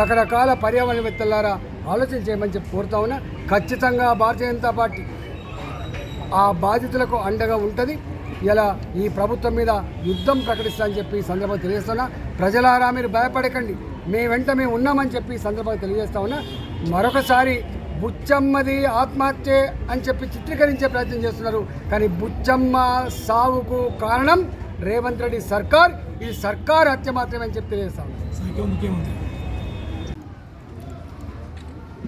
రకరకాల పర్యావరణవేత్తలారా ఆలోచన చేయమని చెప్పి కోరుతా ఉన్నా ఖచ్చితంగా భారతీయ జనతా పార్టీ ఆ బాధితులకు అండగా ఉంటుంది. ఇలా ఈ ప్రభుత్వం మీద యుద్ధం ప్రకటిస్తానని చెప్పి ఈ సందర్భంగా తెలియజేస్తున్నా. ప్రజలారా మీరు భయపడకండి. మేము వెంట మేము ఉన్నామని చెప్పి ఈ సందర్భంగా తెలియజేస్తా ఉన్నా. మరొకసారి బుచ్చమ్మది ఆత్మహత్య అని చెప్పి చిత్రీకరించే ప్రయత్నం చేస్తున్నారు. కానీ బుచ్చమ్మ సావుకు కారణం రేవంత్ రెడ్డి సర్కార్. ఈ సర్కార్ హత్య మాత్రమే అని చెప్పి తెలియజేస్తా ఉన్నా.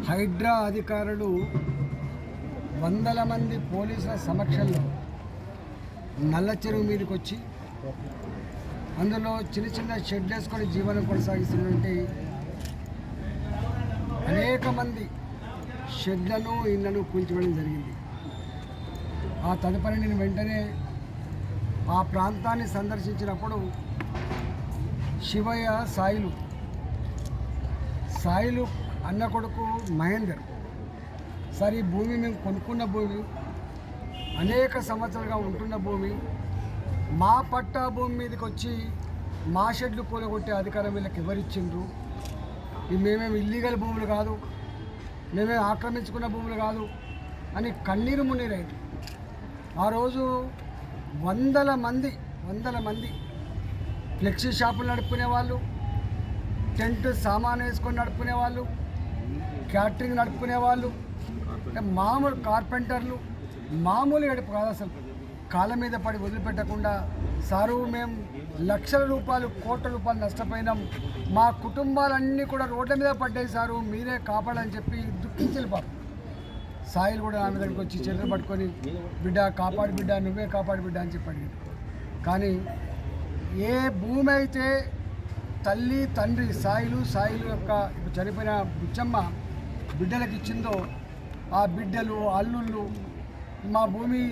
హైడ్రా అధికారులు వందల మంది పోలీసుల సమక్షంలో నల్ల చెరువు మీదకి వచ్చి అందులో చిన్న చిన్న షెడ్ వేసుకొని జీవనం కొనసాగిస్తున్నటువంటి అనేక మంది షెడ్లను ఇళ్ళను కూల్చివేయడం జరిగింది. ఆ తదుపరి నేను వెంటనే ఆ ప్రాంతాన్ని సందర్శించినప్పుడు శివయ్య సాయిలు సాయిలు అన్న కొడుకు మహేందర్. సార్ ఈ భూమి మేము కొనుక్కున్న భూమి అనేక సంవత్సరాలుగా ఉంటున్న భూమి మా పట్టా భూమి మీదకి వచ్చి మా షెడ్లు కూలగొట్టే అధికారం వీళ్ళకి ఎవరిచ్చిండ్రు? ఇవి మేమేమి ఇల్లీగల్ భూములు కాదు మేమే ఆక్రమించుకున్న భూములు కాదు అని కన్నీరు మున్నీరైంది. ఆ రోజు వందల మంది వందల మంది ఫ్లెక్సీ షాపులు నడుపుకునే వాళ్ళు టెంట్ సామాన్ వేసుకొని నడుపుకునే వాళ్ళు క్యాటరింగ్ నడుపుకునే వాళ్ళు అంటే మామూలు కార్పెంటర్లు మామూలు గడుపు కాదు అసలు. కాళ్ళ మీద పడి వదిలిపెట్టకుండా సారు మేము లక్షల రూపాయలు కోట్ల రూపాయలు నష్టపోయినాం. మా కుటుంబాలన్నీ కూడా రోడ్ల మీద పడ్డాయి సారు మీరే కాపాడని చెప్పి దుఃఖించారు పాపం. సాయిలు కూడా నా మీదకి వచ్చి చెల్లెలు పట్టుకొని బిడ్డ కాపాడు బిడ్డ నువ్వే కాపాడు బిడ్డ అని చెప్పాడు కానీ ఏ భూమి అయితే తల్లి తండ్రి సాయిలు సాయిలు యొక్క ఇప్పుడు చనిపోయిన బుచ్చమ్మ బిడ్డలకు ఇచ్చిందో ఆ బిడ్డలు అల్లుళ్ళు మా భూమి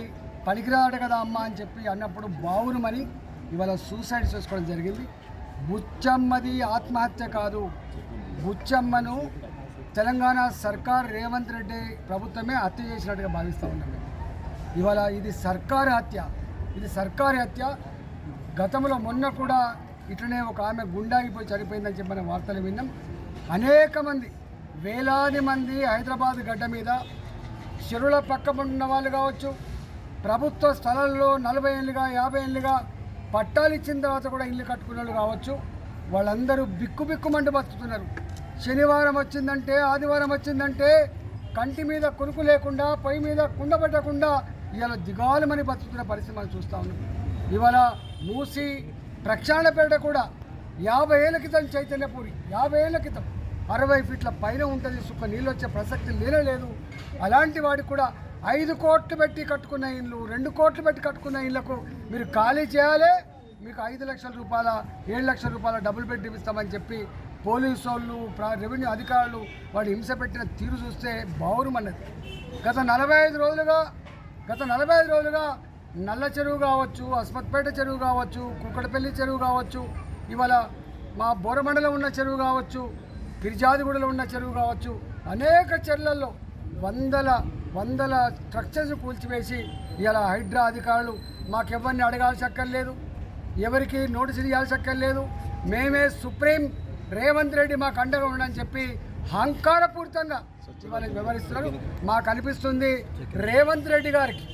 పనికిరాడు కదా అమ్మ అని చెప్పి అన్నప్పుడు బావురుమని ఇవాళ సూసైడ్ చేసుకోవడం జరిగింది. బుచ్చమ్మది ఆత్మహత్య కాదు. బుచ్చమ్మను తెలంగాణ సర్కార్ రేవంత్ రెడ్డి ప్రభుత్వమే హత్య చేసినట్టుగా భావిస్తూ ఉన్నాం ఇవాళ ఇది సర్కారు హత్య. ఇది సర్కారు హత్య. గతంలో మొన్న కూడా ఇట్లనే ఒక ఆమె గుండాగిపోయి చనిపోయిందని చెప్పి మనం వార్తలు విన్నాం. అనేక మంది వేలాది మంది హైదరాబాద్ గడ్డ మీద చెరువుల పక్క ఉన్న వాళ్ళు కావచ్చు ప్రభుత్వ స్థలాల్లో నలభై ఏళ్ళుగా యాభై ఏళ్ళుగా పట్టాలు ఇచ్చిన తర్వాత కూడా ఇల్లు కట్టుకున్న వాళ్ళు కావచ్చు వాళ్ళందరూ బిక్కు బిక్కుమంటూ బతుకుతున్నారు. శనివారం వచ్చిందంటే ఆదివారం వచ్చిందంటే కంటి మీద కొనుకు లేకుండా పొయ్యి మీద కుండ పెట్టకుండా ఇవాళ దిగాలమని బతుకుతున్న పరిస్థితి మనం చూస్తూ ఉన్నాం. ఇవాళ మూసి ప్రక్షాళనపేట కూడా యాభై ఏళ్ళ క్రితం చైతన్యపూరి యాభై ఏళ్ళ క్రితం అరవై ఫీట్ల పైన ఉంటుంది సుఖ నీళ్ళు వచ్చే ప్రసక్తి లేనే లేదు. అలాంటి వాడికి కూడా ఐదు కోట్లు పెట్టి కట్టుకున్న ఇండ్లు రెండు కోట్లు పెట్టి కట్టుకున్న ఇళ్ళకు మీరు ఖాళీ చేయాలి మీకు ఐదు లక్షల రూపాయల ఏడు లక్షల రూపాయల డబుల్ బెడ్ ఇస్తామని చెప్పి పోలీసు వాళ్ళు రెవెన్యూ అధికారులు వాడు హింస పెట్టిన తీరు చూస్తే బావురమన్నది. గత నలభై ఐదు రోజులుగా గత నలభై ఐదు రోజులుగా నల్ల చెరువు కావచ్చు అస్మత్పేట చెరువు కావచ్చు కుక్కడపల్లి చెరువు కావచ్చు ఇవాళ మా బోరమండలం ఉన్న చెరువు కావచ్చు గిరిజాదిగూడలో ఉన్న చెరువు కావచ్చు అనేక చెరువులలో వందల వందల స్ట్రక్చర్స్ కూల్చివేసి ఇలా హైడ్రా అధికారులు మాకెవరిని అడగాల్సి అక్కర్లేదు ఎవరికి నోటీసులు ఇవ్వాల్సి అక్కర్లేదు మేమే సుప్రీం రేవంత్ రెడ్డి మాకు అండగా ఉండని చెప్పి అహంకారపూరితంగా ఇవాళ వివరిస్తున్నారు. మాకు అనిపిస్తుంది రేవంత్ రెడ్డి గారికి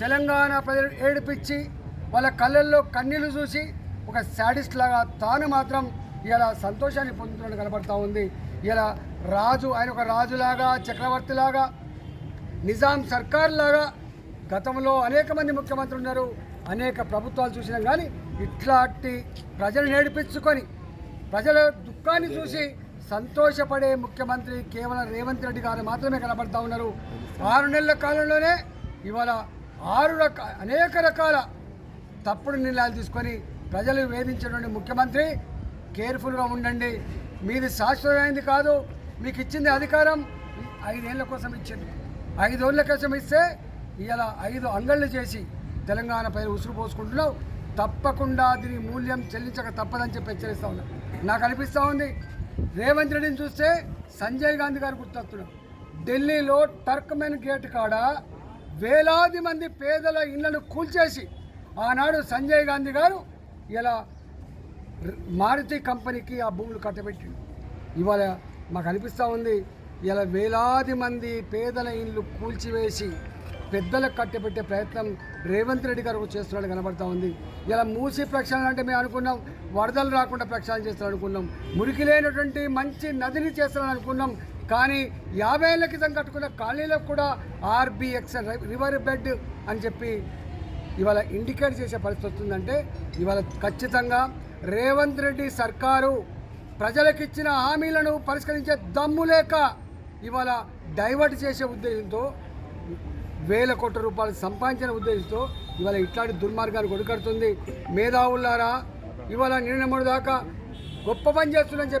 తెలంగాణ ప్రజలు ఏడిపించి వాళ్ళ కళ్ళల్లో కన్నీళ్ళు చూసి ఒక శాడిస్ట్ లాగా తాను మాత్రం ఇలా సంతోషాన్ని పొందుతున్నట్టు కనబడతా ఉంది. ఇలా రాజు ఆయన ఒక రాజులాగా చక్రవర్తిలాగా నిజాం సర్కార్ లాగా గతంలో అనేక మంది ముఖ్యమంత్రులు ఉన్నారు. అనేక ప్రభుత్వాలు చూసినాం కానీ ఇట్లాంటి ప్రజలు నేర్పించుకొని ప్రజల దుఃఖాన్ని చూసి సంతోషపడే ముఖ్యమంత్రి కేవలం రేవంత్ రెడ్డి గారు మాత్రమే కనబడతా ఉన్నారు. ఆరు నెలల కాలంలోనే ఇవాళ ఆరు రక అనేక రకాల తప్పుడు నిర్ణయాలు తీసుకొని ప్రజలు వేధించినటువంటి ముఖ్యమంత్రి కేర్ఫుల్గా ఉండండి. మీది శాశ్వతమైనది కాదు మీకు ఇచ్చింది అధికారం ఐదేళ్ళ కోసం ఇచ్చింది. ఐదేళ్ళ కోసం ఇస్తే ఇలా ఐదు అంగళ్ళు చేసి తెలంగాణ ప్రజలు ఉసురు పోసుకుంటున్నావు. తప్పకుండా దీని మూల్యం చెల్లించక తప్పదని చెప్పి హెచ్చరిస్తా ఉన్నా. నాకు అనిపిస్తూ ఉంది రేవంత్ రెడ్డిని చూస్తే సంజయ్ గాంధీ గారు గుర్తొస్తున్నారు. ఢిల్లీలో టర్క్మెన్ గేట్ కాడ వేలాది మంది పేదల ఇళ్ళను కూల్చేసి ఆనాడు సంజయ్ గాంధీ గారు ఇలా మారుతి కంపెనీకి ఆ భూములు కట్టబెట్టిండు. ఇవాళ మాకు అనిపిస్తూ ఉంది ఇలా వేలాది మంది పేదల ఇండ్లు కూల్చివేసి పెద్దలకు కట్టబెట్టే ప్రయత్నం రేవంత్ రెడ్డి గారు చేస్తున్నాడు కనబడతా ఉంది. ఇలా మూసి ప్రక్షాళన అంటే మేము అనుకున్నాం వరదలు రాకుండా ప్రక్షాళన చేస్తారని అనుకున్నాం మురికి లేనటువంటి మంచి నదిని చేస్తారని అనుకున్నాం కానీ యాభై ఏళ్ళ క్రితం కట్టుకున్న కాలనీలకు కూడా ఆర్బిఎక్స్ రివర్ బెడ్ అని చెప్పి ఇవాళ ఇండికేట్ చేసే పరిస్థితి వస్తుందంటే ఇవాళ ఖచ్చితంగా రేవంత్ రెడ్డి సర్కారు ప్రజలకిచ్చిన హామీలను పరిష్కరించే దమ్ము లేక ఇవాళ డైవర్ట్ చేసే ఉద్దేశంతో వేల కోట్ల రూపాయలు సంపాదించిన ఉద్దేశంతో ఇవాళ ఇట్లాంటి దుర్మార్గాన్ని కొడుకడుతుంది మేధావులారా ఇవాళ నిన్న దాకా గొప్ప పని చేస్తుందని చెప్పి